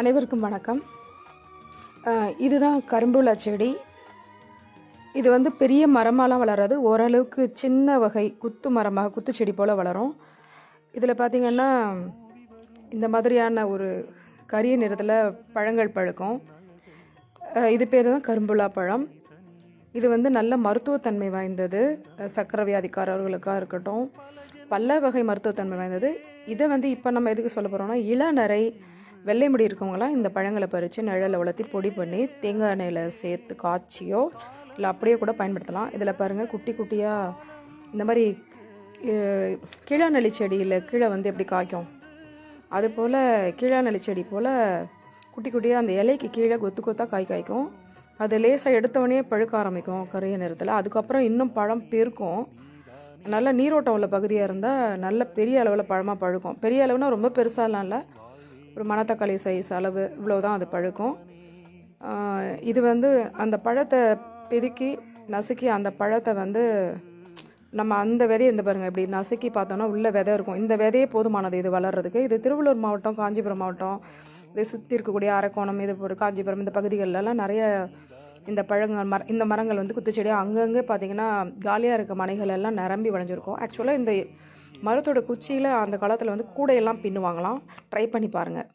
அனைவருக்கும் வணக்கம். இதுதான் கரும்புல செடி. இது வந்து பெரிய மரமாலாம் வளராது. ஓரளவுக்கு சின்ன வகை குத்து மரமாக குத்து செடி போல் வளரும். இதில் பார்த்திங்கன்னா இந்த மாதிரியான ஒரு கரிய நிறத்தில் பழங்கள் பழுக்கும். இது பேர் தான் கரும்புலா பழம். இது வந்து நல்ல மருத்துவத்தன்மை வாய்ந்தது. சக்கரை வியாதிக்காரர்களுக்காக இருக்கட்டும். பல வகை மருத்துவத்தன்மை வாய்ந்தது. இதை வந்து இப்போ நம்ம எதுக்கு சொல்ல போகிறோம்னா இளநரை வெள்ளை முடி இருக்கவங்களாம் இந்த பழங்களை பறித்து நிழலில் உலர்த்தி பொடி பண்ணி தேங்காய் எண்ணெயில் சேர்த்து காய்ச்சியோ இல்லை அப்படியே கூட பயன்படுத்தலாம். இதில் பாருங்கள் குட்டி குட்டியாக இந்த மாதிரி அஹ், கீழாநெல்லி செடியில் கீழே வந்து எப்படி காய்க்கும்? அதுபோல் கீழாநெல்லி செடி போல் குட்டி குட்டியாக அந்த இலைக்கு கீழே கொத்து கொத்தாக காய் காய்க்கும். அது லேசாக எடுத்தவொடனே பழுக்க ஆரம்பிக்கும் கரைய நிறத்தில் அதுக்கப்புறம் இன்னும் பழம் பெருக்கும். நல்ல நீரோட்டம் உள்ள பகுதியாக இருந்தால் நல்ல பெரிய அளவில் பழமாக பழுக்கும். பெரிய அளவுனா ரொம்ப பெருசாலாம் இல்லை. ஒரு மணத்தக்காளி சைஸ் அளவு இவ்வளோதான் அது பழுக்கும். இது வந்து அந்த பழத்தை பிதுக்கி நசுக்கி அந்த பழத்தை வந்து நம்ம அந்த விதையை இந்த பாருங்கள் இப்படி நசுக்கி பார்த்தோம்னா உள்ள விதை இருக்கும். இந்த விதையே போதுமானது இது வளர்றதுக்கு. இது திருவள்ளூர் மாவட்டம் காஞ்சிபுரம் மாவட்டம். இதை சுற்றி இருக்கக்கூடிய அரக்கோணம் இது ஒரு காஞ்சிபுரம் இந்த பகுதிகளெலாம் நிறைய இந்த பழங்கள் மர இந்த மரங்கள் வந்து குத்துச்செடியாக அங்கங்கே பார்த்தீங்கன்னா காலியாக இருக்க மனைகள் எல்லாம் நிரம்பி வளைஞ்சிருக்கும். ஆக்சுவலாக இந்த மரத்தோட குச்சியில் அந்த காலத்தில் வந்து கூடையெல்லாம் பின்னுவாங்களாம். ட்ரை பண்ணி பாருங்கள்